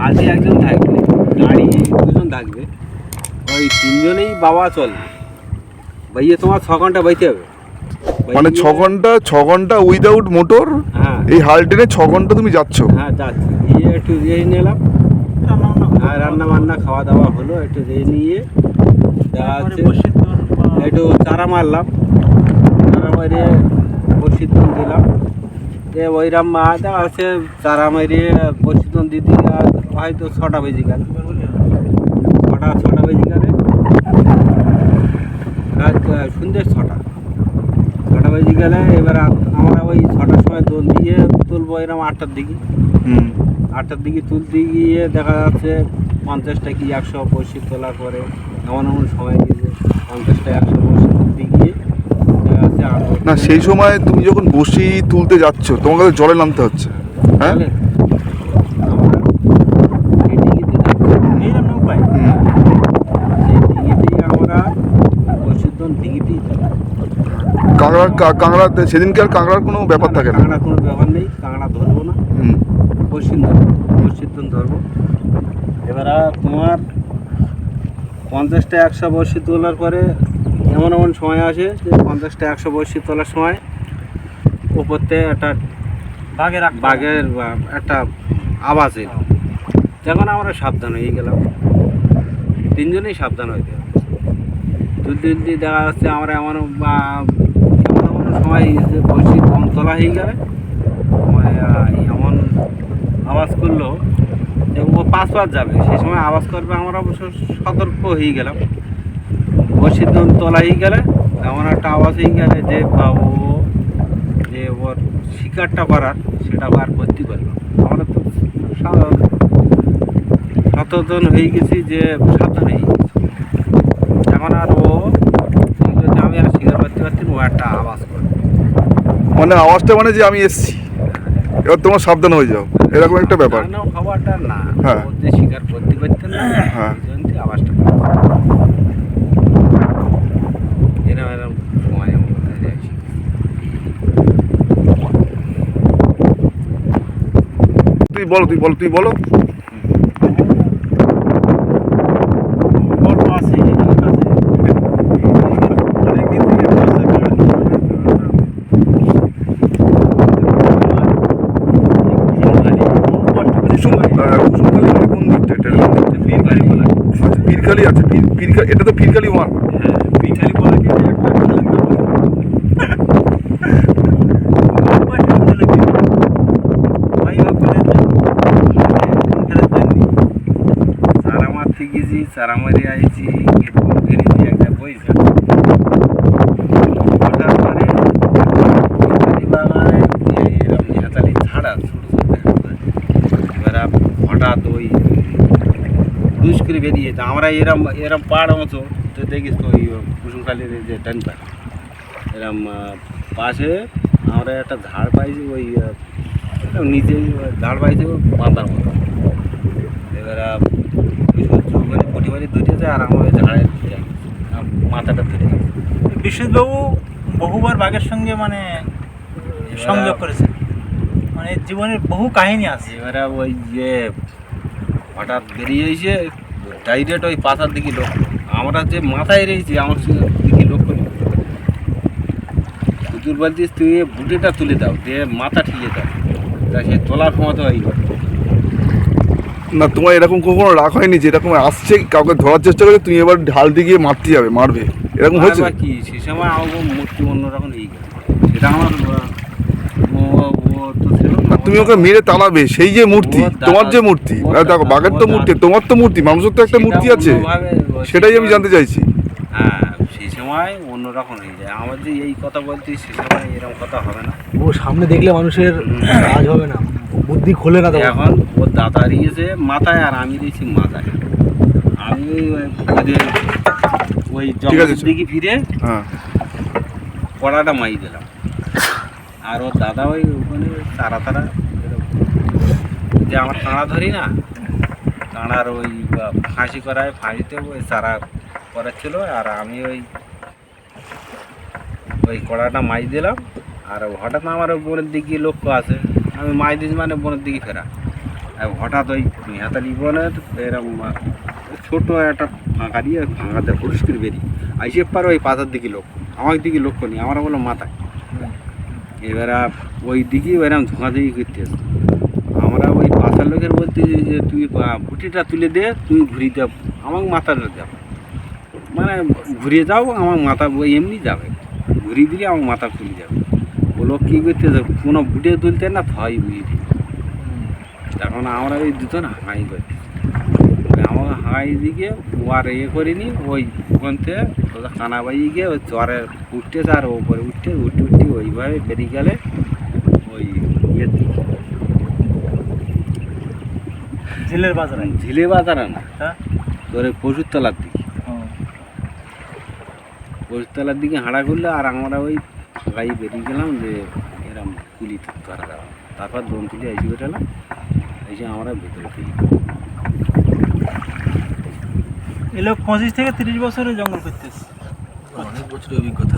মাঝে একজন থাকবে গাড়ি দুজন থাকবে। ওই তিনজনেই বাবা চলবে ভাইয়ে তোমার ছ ঘণ্টা বাইতে হবে। মানে ছ ঘণ্টা ছ ঘণ্টা উইদাউট মোটর হ্যাঁ। এই হাল টেনে ছ ঘণ্টা তুমি যাচ্ছ? হ্যাঁ যাচ্ছি। গিয়ে একটু রেস্ট নিলাম আর রান্না বান্না খাওয়া দাওয়া হলো একটু রেস্ট নিয়ে একটু চারা মারলাম। চারা মারিয়ে প্রশিক্ষণ দিলাম। যে ওইরাম মা দেখা যাচ্ছে চারা মারিয়ে প্রশিক্ষণ দিতে হয়তো ছটা বেজে গেল। ছটা ছটা বেজে গেলে রাত সন্ধ্যে ছটা। ছটা বেজে গেলে এবার আমরা ওই ছটার সময় দোল দিয়ে তুলবো এরকম আটটার দিকে। আটটার দিকে তুলতে গিয়ে দেখা যাচ্ছে পঞ্চাশটা কি একশো বসি তোলার পরে এমন এমন সময় গিয়েছে পঞ্চাশটা একশো বসি তুলতে গিয়ে দেখা যাচ্ছে আরও না সেই সময় তুমি যখন বসি তুলতে যাচ্ছ তোমাকে তো জলে নামতে হচ্ছে হ্যাঁ? কাঁকড়া কা- কাঁকড়াতে সেদিনকে আর কাঁকড়ার কোনো ব্যাপার থাকে না? কোনো ব্যাপার নেই কাঁকড়া ধরবো না। হুম। পশ্চিম ধরবো ধরবো। এবার আর তোমার পঞ্চাশটা একশো বসি তোলার পরে এমন এমন সময় আসে যে পঞ্চাশটা একশো বর্ষি তোলার সময় উপরতে একটা বাঘের বাঘের একটা আওয়াজ এলো। তখন আমরা সাবধান হয়ে গেলাম। তিনজনেই সাবধান হয়ে গেলাম তুলতে তুলতে দেখা যাচ্ছে আমরা এমন এমন এমন সময় যে বর্ষি কম তোলা হয়ে গেলে মানে, এমন আওয়াজ করল ও পাঁচ পাঁচ যাবে। সেই সময় আওয়াজ করবে আমরা অবশ্য সতর্ক হয়ে গেলাম। ও সিদ্ধান্ত তোলা হয়ে গেলে এমন একটা আওয়াজ হয়ে গেলে যে বা ও যে ওর শিকারটা করার সেটা বার করতে পারল আমরা তো সাধারণ সচেতন হয়ে গেছি যে সাবধান হয়ে গেছি। এখন আর ও আমি আর শিকার করতে পারছি ও একটা আওয়াজ করে মানে আওয়াজটা মানে যে আমি এসছি। এবার তোমার সাবধান হয়ে যাও। এরকম একটা ব্যাপার। না, খাবারটা না। হ্যাঁ। যে শিকার করতে পারতেন না হ্যাঁ। আওয়াজটা করে। এরম এরম সময় আমরা যাচ্ছি। তুই বলো তুই বলো তুই বলো। আছে কুসুমখালি মানে। আচ্ছা পীরখালি আছে এটা তো পীরখালি ওয়ান হ্যাঁ, পীরবাড়ি বলা কি একটা ভাই বাপরে চারা মারতে গেছি চারা মারি আইছি একটা পয়সা ওঠার পরে বাগানে এরকম হেতালি ছাড়া। এবার হঠাৎ ওই দুষ করে আমরা এরম এরম পাড় মতো, তো দেখিস তো ওই কুসুমখালির যে ডান এরম পাশে আমরা একটা ঝাড় পাইছি, ওই নিচে ঝাড় পাইছি বাঁধার মতো। এবার আহ, ওই সহ্য করে পটি বাড়ি আর আমার ওই ঝাড়ের মাথাটা ধরে গেছে বিশ্বজিৎবাবু বহুবার বাঘের সঙ্গে মানে সংযোগ করেছেন। মানে জীবনের বহু কাহিনী আছে। এবারে ওই যে হঠাৎ বেরিয়ে এসে ডাইরেক্ট ওই পাতার দিকে লোক আমরা যে মাথায় রয়েছি আমার দিকে লোক করি কুতুর বলছিস তুই বুটেটা তুলে দাও দিয়ে মাথা ঠিকে দাও। তা সে তোলার ক্ষমতা হয়নি না তোমার এরকম কখনো রাগ হয়নি যে এরকম আসছে কাউকে ধরার চেষ্টা করে তুমি এবার ঢাল দিয়ে গিয়ে মারতে যাবে মারবে? এরকম হয়েছে? কি? সে সময় আমার মূর্তি অন্যরকম হয়ে গেছে। সেটা আমার তুমি ওকে মেরে তাড়াবে সেই যে মূর্তি তোমার যে মূর্তি দেখো বাঘের তো মূর্তি তোমার তো মূর্তি মানুষের তো একটা মূর্তি আছে। সেটাই আমি জানতে চাইছি। হ্যাঁ সেই সময় অন্যরকম হয়ে যায়। আমার যে এই কথা বলছি সে সময় এরকম কথা হবে না। ও সামনে দেখলে মানুষের কাজ হবে না। বুদ্ধি খোলে না এখন ওর দাদা রয়েছে মাথায় আর আমি দিয়েছি মাথায়। আমি ওই ওদের ওই ঠিক জঙ্গলের দিকে ফিরে হ্যাঁ। কড়াটা মাই দিলাম। আর ওর দাদা ওই ওখানে তারা তারা যে আমার কাঁড়া ধরি না কাঁড়ার ওই ফাঁসি করায় ফাঁসিতে ওই চারা করাচ্ছিল আর আমি ওই ওই কড়াটা মাই দিলাম। আর হঠাৎ আমার ওই বোনের দিকে লক্ষ্য আছে। আমি মাই দিয়েছি মানে বোনের দিকে ফেরা। হঠাৎ ওই হাতালি বলে এরকম ছোট একটা ফাঁকা দিয়ে ফাঁকা দেয় পরিষ্কার বেরিয়ে। আইসে পার ওই পাতার দিকে লোক, আমার দিকে লক্ষ্য নেই আমরা বললাম মাথায় এবার ওই দিকে এরকম দিয়ে করতে। আমরা ওই পাশার লোকের বলতে যে তুই বুটিটা তুলে দে, তুমি ঘুরিয়ে দাও, আমাকে মাথাটা দাও। মানে ঘুরিয়ে যাও আমার মাথা এমনি যাবে। ঘুরিয়ে দিলে আমার মাথা খুলে যাবে। লোক কী করতে কোনো বুটে তুলতে না বুঝিয়ে দিই। তখন আমরা ওই দুজন করছি। ওই আমাকে হাঁই দিকে ও আর ইয়ে করিনি ওই ওখান থেকে ওদের কানাবাই গিয়ে ওই চরে উঠতেছে আর ওপরে উঠতে উঠতে উঠতে ওইভাবে বেরিয়ে গেলে ওই ইয়ের দিকে ঝিলের বাজারে ঝিলে বাজারে না। তোর ওই পশুর তলার দিকে। ও, পশুরতলার দিকে হাঁড়া করলে আর আমরা ওই ফাঁকাই বেরিয়ে গেলাম যে এরম কুলি করা। যাওয়া তারপর দম তুলে এসে বেরোলাম। এসে আমরা ভেতরে ফিরি এ লোক পঁচিশ থেকে তিরিশ বছরের জঙ্গল করতেছে। অনেক বছরের অভিজ্ঞতা।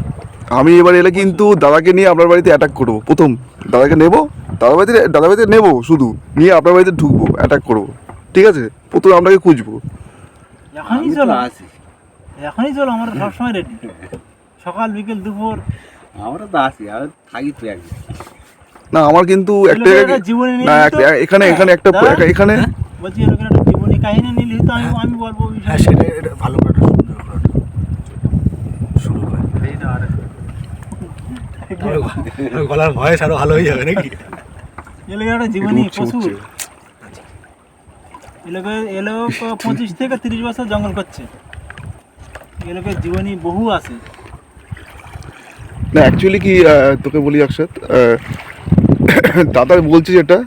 আমি এবার এলে কিন্তু দাদাকে নিয়ে আপনার বাড়িতে অ্যাটাক করব। প্রথম দাদাকে নেব? দাদা বাড়িতে দাদা বাড়িতে নেব শুধু? নিয়ে আপনার বাড়িতে ঢুকবো অ্যাটাক করব। ঠিক আছে? প্রথম আপনাকে খুঁজবো। এখনই চলো। আছি। এখনই চলো আমরা সবসময় রেডি সকাল বিকেল দুপুর। আমরা তো আছি আর থাকি তো একদিন। না আমার কিন্তু একটা জায়গায়- জীবনে না এখানে এখানে একটা এখানে বলছি এরকম একটা জীবনী কাহিনী নিলি তো আমি আমি বলব হ্যাঁ সেটা এটা ভালো করে সুন্দর করে শুরু করে। তাহলে গলার ভয়েস আরও ভালো হয়ে যাবে নাকি? এ একটা জীবনী প্রচুর। উঠছে। এ লোকের এ লোক পঁচিশ থেকে তিরিশ বছর জঙ্গল করছে। এ লোকের জীবনী বহু আছে। না অ্যাকচুয়ালি কি তোকে বলি অক্ষত দাদা বলছে যেটা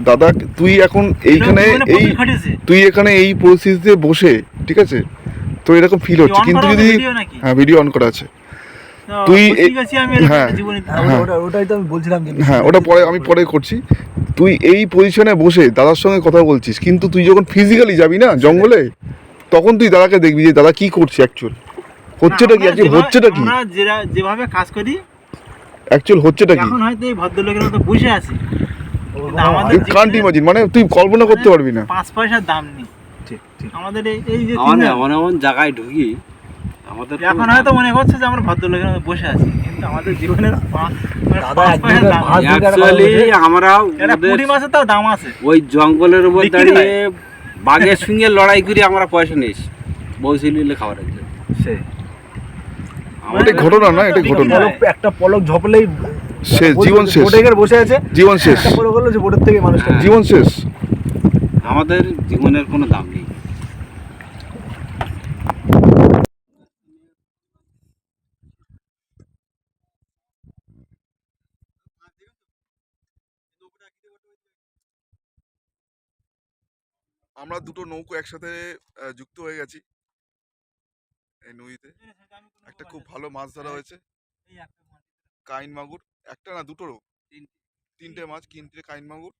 দাদা তুই এখন এইখানে জীবনে এই তুই এখানে এই পরিস্থিতিতে বসে ঠিক আছে? তো এরকম ফিল হচ্ছে কিন্তু যদি হ্যাঁ ভিডিও অন করা আছে। তুই হ্যাঁ। হ্যাঁ। ওটা ওটাই তো আমি বলছিলাম যে হ্যাঁ ওটা পরে আমি পরে করছি। তুই এই পজিশনে বসে দাদার সঙ্গে কথা বলছিস কিন্তু তুই যখন ফিজিক্যালি যাবি না জঙ্গলে তখন তুই দাদাকে দেখবি যে দাদা কি করছে অ্যাকচুয়াল হচ্ছেটা কি? যেভাবে- হচ্ছেটা কি? আমরা যেরা- যেভাবে কাজ করি অ্যাকচুয়াল হচ্ছেটা কি? এখন হয়তো এই ভদ্রলোকের মতো বসে আছি। আমাদের তুই কান্ট ইমাজিন মানে তুই কল্পনা করতে পারবি না। পাঁচ পয়সার দাম নেই। ঠিক ঠিক। আমাদের এই- যে এমন এমন জায়গায় ঢুকি আমাদের এখন হয়তো মনে করছে যে আমরা ভদ্রলোকের মতো বসে আছি কিন্তু আমাদের জীবনের আমরা তাও দাম আছে। ওই জঙ্গলের উপর বিক্রি দাঁড়িয়ে বাঘের সঙ্গে লড়াই করে আমরা পয়সা নিয়েছি। বৌসিলিলে খাবারের জন্য। সে। আমাদের এটা ঘটনা না এটা ঘটনা। একটা পলক ঝপলেই শেষ, জীবন শেষ। বসে আছে। জীবন শেষ। পলক যে বোটের থেকে মানুষটা। জীবন শেষ। আমাদের জীবনের কোনো দাম নেই। আমরা দুটো নৌকো একসাথে যুক্ত হয়ে গেছি। এই নদীতে একটা খুব ভালো মাছ ধরা হয়েছে। কাইন মাগুর। একটা না দুটোরও? তিনটে। মাছ কিনতে কাইন মাগুর।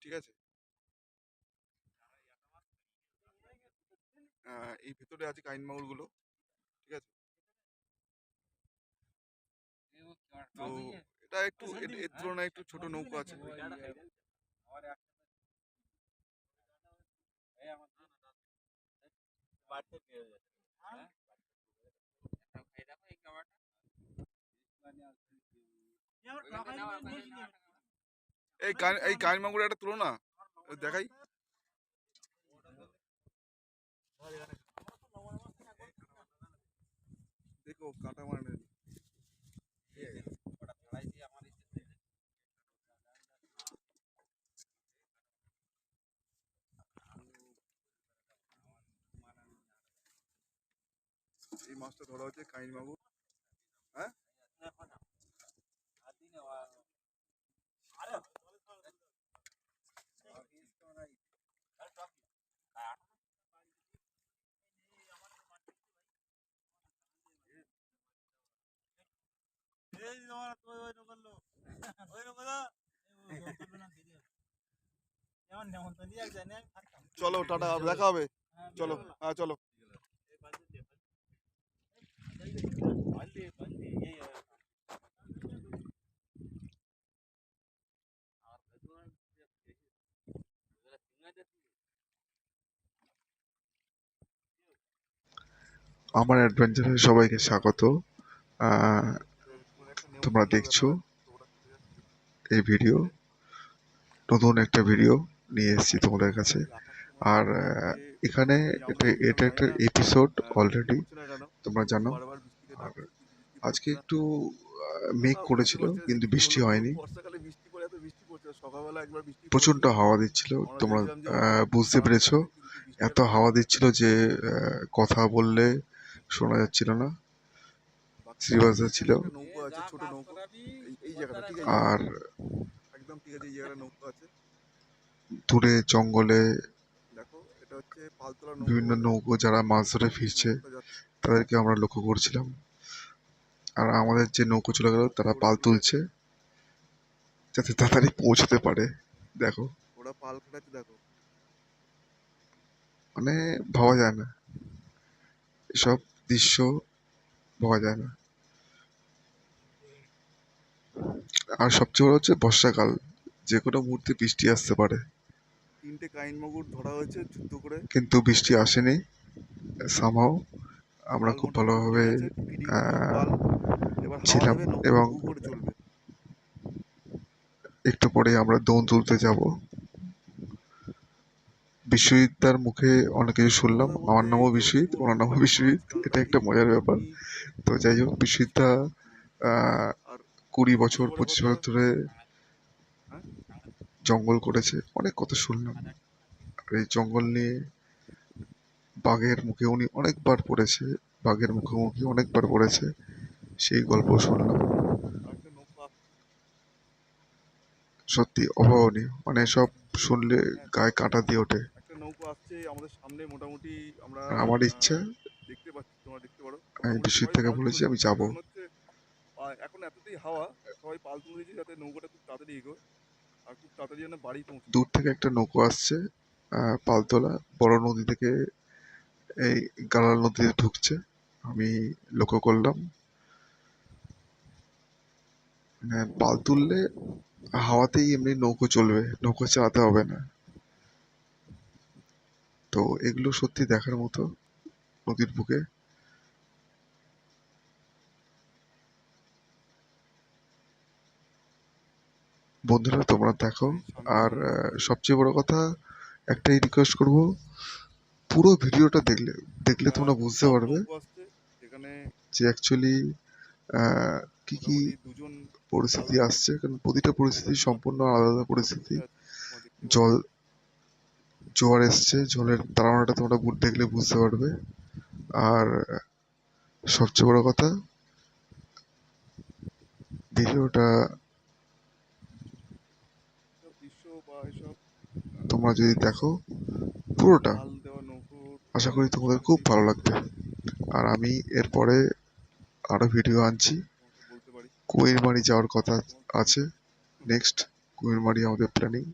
ঠিক আছে। এই ভেতরে আছে কাইন মাগুরগুলো। ঠিক আছে। তো এটা একটু এর- এর তুলনায় একটু ছোট নৌকো আছে। এই কান এই কান মাগুর একটা তুলো না। ওই দেখাই। দেখো কাটা মানে এই মাছটা ধরা হচ্ছে কাইন মাগুর হ্যাঁ? চলো টাটা দেখা হবে। চলো। হ্যাঁ চলো। আমার অ্যাডভেঞ্চারে সবাইকে স্বাগত। তোমরা দেখছ এই ভিডিও নতুন একটা ভিডিও নিয়ে এসেছি তোমাদের কাছে। আর এখানে এটা একটা এপিসোড অলরেডি তোমরা জানো। আর আজকে একটু মেঘ করেছিল, কিন্তু বৃষ্টি হয়নি। প্রচণ্ড হাওয়া দিচ্ছিল, তোমরা বুঝতে পেরেছ? এত হাওয়া দিচ্ছিল যে কথা বললে শোনা যাচ্ছিল না। শ্রীবাসা ছিল। আর দূরে জঙ্গলে বিভিন্ন নৌকো, যারা মাছ ধরে ফিরছে, তাদেরকে আমরা লক্ষ্য করছিলাম। আর আমাদের যে নৌকো চলে গেল তারা পাল তুলছে যাতে তাড়াতাড়ি পৌঁছতে পারে। দেখো। ওরা পাল খাটাচ্ছে দেখো। মানে ভাবা যায় না। এসব দৃশ্য ভাবা যায় না। আর সবচেয়ে বড় হচ্ছে বর্ষাকাল। যে কোনো মুহূর্তে বৃষ্টি আসতে পারে। তিনটে কাইন মাগুর ধরা হয়েছে যুদ্ধ করে। কিন্তু বৃষ্টি আসেনি। সামহাও আমরা খুব ভালোভাবে ছিলাম এবং একটু পরে আমরা দোন তুলতে যাব। বিশ্বজিৎদার মুখে অনেক কিছু শুনলাম। আমার নামও বিশ্বজিৎ ওনার নামও বিশ্বজিৎ। এটা একটা মজার ব্যাপার। তো যাই হোক বিশ্বজিৎদা কুড়ি বছর পঁচিশ বছর ধরে? জঙ্গল করেছে। অনেক কথা শুনলাম। আর এই জঙ্গল নিয়ে বাঘের মুখে উনি অনেকবার পড়েছে। বাঘের মুখোমুখি অনেকবার পড়েছে। সেই গল্প শুনলাম। সত্যি অভাবনীয়। মানে সব শুনলে গায়ে কাঁটা দিয়ে ওঠে। একটা নৌকো আসছে আমাদের সামনে মোটামুটি আমরা ইচ্ছা দেখতে পাচ্ছি তোমরা দেখতে পারো। আমি বিশ্বজিৎদাকে সবাই বলেছি আমি যাব। এখন এতটাই হাওয়া সবাই পাল তুলে দিয়েছে যাতে নৌকোটা খুব তাড়াতাড়ি এগোয় আর খুব তাড়াতাড়ি যেন বাড়ি পৌঁছে। দূর থেকে একটা নৌকো আসছে পালতোলা বড় নদী থেকে এই গালাল নদীতে ঢুকছে। আমি লক্ষ্য করলাম মানে পাল তুললে হাওয়াতেই এমনি নৌকো চলবে, নৌকো চালাতে হবে না। তো এগুলো সত্যি দেখার মতো নদীর বুকে। বন্ধুরা, তোমরা দেখো, আর সবচেয়ে বড় কথা, একটাই রিকোয়েস্ট করব, পুরো ভিডিওটা দেখলে দেখলে তোমরা বুঝতে পারবে যে অ্যাকচুয়ালি কি কি দুজন পরিস্থিতি আসছে? কারণ প্রতিটা পরিস্থিতি সম্পূর্ণ আলাদা আলাদা পরিস্থিতি। জল জোয়ার এসছে জলের দাঁড়ানোটা তোমরা দেখলে বুঝতে পারবে। আর সবচেয়ে বড় কথা ভিডিওটা তোমরা যদি দেখো পুরোটা আশা করি তোমাদের খুব ভালো লাগবে। আর আমি এরপরে আরও ভিডিও আনছি। কুয়েরমারি যাওয়ার কথা আছে। নেক্সট কুয়েরমারি আমাদের প্ল্যানিং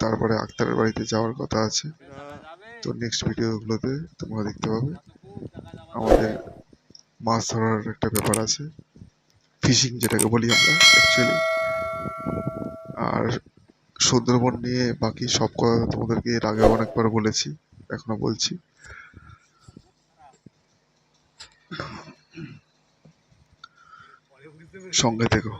তারপরে আক্তারের বাড়িতে যাওয়ার কথা আছে। তো নেক্সট ভিডিওগুলোতে তোমরা দেখতে পাবে। আমাদের মাছ ধরার একটা ব্যাপার আছে। ফিশিং যেটাকে বলি আমরা অ্যাকচুয়ালি আর সুন্দরবন নিয়ে বাকি সব কথা তোমাদেরকে এর আগে অনেকবার বলেছি, এখনও বলছি। সঙ্গে থেকো।